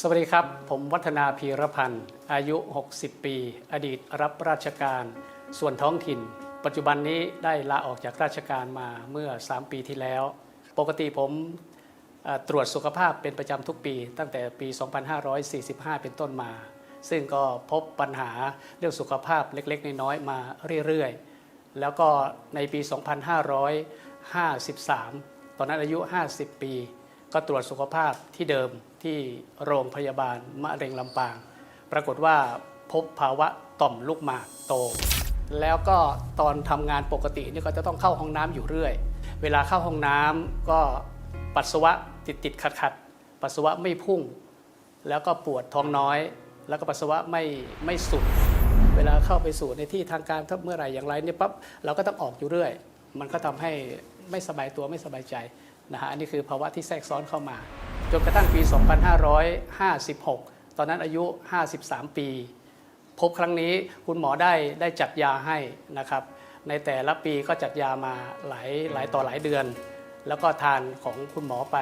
สวัสดีครับ ผมวัฒนาพีรพันธ์ อายุ 60 ปี อดีตรับราชการ ส่วนท้องถิ่น ปัจจุบันนี้ได้ลาออกจากราชการมาเมื่อ 3 ปีที่แล้ว ปกติผมตรวจสุขภาพเป็นประจำทุกปี ตั้งแต่ปี 2545 เป็นต้นมา ซึ่งก็พบปัญหาเรื่องสุขภาพเล็กๆ น้อยๆมาเรื่อยๆ แล้วก็ในปี 2553 ตอนนั้นอายุ 50 ปี ก็ตรวจสุขภาพที่เดิมที่โรงพยาบาลมะเร็งลำปาง ปรากฏว่าพบภาวะต่อมลูกหมากโต แล้วก็ตอนทำงานปกตินี่ก็จะต้องเข้าห้องน้ำอยู่เรื่อย เวลาเข้าห้องน้ำก็ปัสสาวะติดติดขัดขัดๆปัสสาวะไม่พุ่ง แล้วก็ปวดท้องน้อย แล้วก็ปัสสาวะไม่ไม่สุด เวลาเข้าไปสู่ในที่ทางการถ้าเมื่อไหร่อย่างไรเนี่ยปั๊บเราก็ต้องออกอยู่เรื่อย มันก็ทำให้ไม่สบายตัวไม่สบายใจนะฮะอันนี้คือภาวะที่แทรกซ้อนเข้ามา จนกระทั่งปี 2556 ตอนนั้นอายุ 53 ปี พบครั้งนี้คุณหมอได้ได้จัดยาให้นะครับ ในแต่ละปีก็จัดยามาหลายหลายต่อหลายเดือน แล้วก็ทานของคุณหมอไป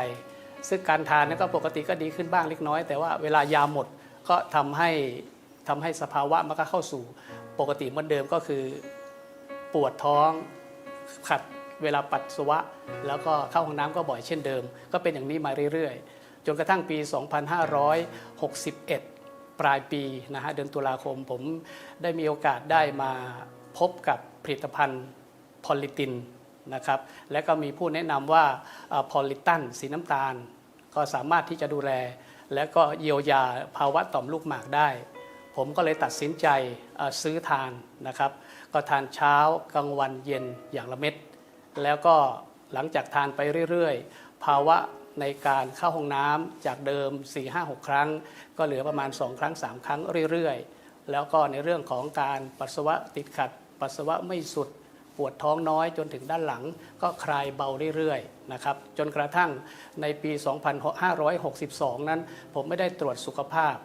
ซึ่งการทานนั้นก็ปกติก็ดีขึ้นบ้างเล็กน้อย แต่ว่าเวลายาหมดก็ทำให้ทำให้สภาวะมันก็เข้าสู่ปกติเหมือนเดิมก็คือปวดท้อง ขัดเวลาปัสสาวะ แล้วก็เข้าห้องน้ำก็บ่อยเช่นเดิม ก็เป็นอย่างนี้มาเรื่อยๆ จนกระทั่งปี 2561 ปลายปีนะฮะเดือนตุลาคมผมได้มีโอกาสได้มาพบกับผลิตภัณฑ์พอลิตินนะครับและก็มีผู้แนะนำว่าพอลิตันสีน้ำตาล ก็สามารถที่จะดูแล และก็เยียวยาภาวะต่อมลูกหมากได้ ผมก็เลยตัดสินใจซื้อทานนะครับ ก็ทานเช้ากลางวันเย็นอย่างละเม็ด แล้วก็หลังจากทานไปเรื่อยๆ ภาวะในการเข้าห้องน้ำจากเดิม 4-5-6 ครั้ง ก็เหลือประมาณ 2 ครั้ง 3 ครั้งเรื่อยๆ แล้วก็ในเรื่องของการปัสสาวะติดขัด ปัสสาวะไม่สุด ปวดท้องน้อยจนถึงด้านหลัง ก็คลายเบาเรื่อยๆนะครับจนกระทั่งในปี 2562 นั้น ผมไม่ได้ตรวจสุขภาพ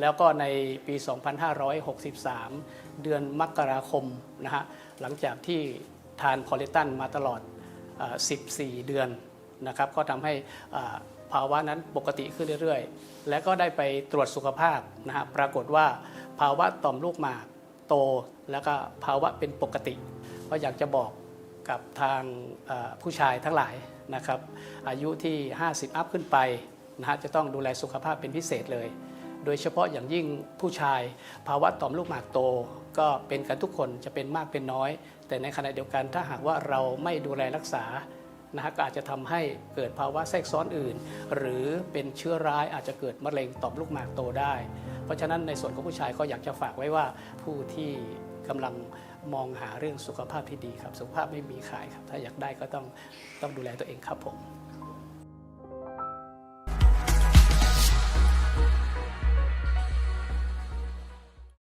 แล้วก็ในปี 2563 เดือนมกราคมนะฮะหลังจากที่ทานพอลิตันมาตลอดอ14 เดือนนะครับก็ทำให้ภาวะนั้นปกติขึ้นเรื่อยๆ และก็ได้ไปตรวจสุขภาพนะฮะปรากฏว่าภาวะต่อมลูกหมากโต แล้วก็ภาวะเป็นปกติ ก็อยากจะบอกกับทางผู้ชายทั้งหลายนะครับอายุที่ 50 อัพขึ้นไปนะฮะจะต้องดูแลสุขภาพเป็นพิเศษเลย โดยเฉพาะอย่างยิ่งผู้ชาย ภาวะต่อมลูกหมากโต ก็เป็นกันทุกคนจะเป็นมากเป็นน้อย แต่ในขณะเดียวกันถ้าหากว่าเราไม่ดูแลรักษานะฮะก็อาจจะทำให้เกิดภาวะแทรกซ้อนอื่น หรือเป็นเชื้อร้ายอาจจะเกิดมะเร็งต่อมลูกหมากโตได้ เพราะฉะนั้นในส่วนของผู้ชายก็อยากจะฝากไว้ว่าผู้ที่กำลังมองหาเรื่องสุขภาพที่ดีครับ สุขภาพไม่มีขายครับ ถ้าอยากได้ก็ต้องต้องดูแลตัวเองครับผม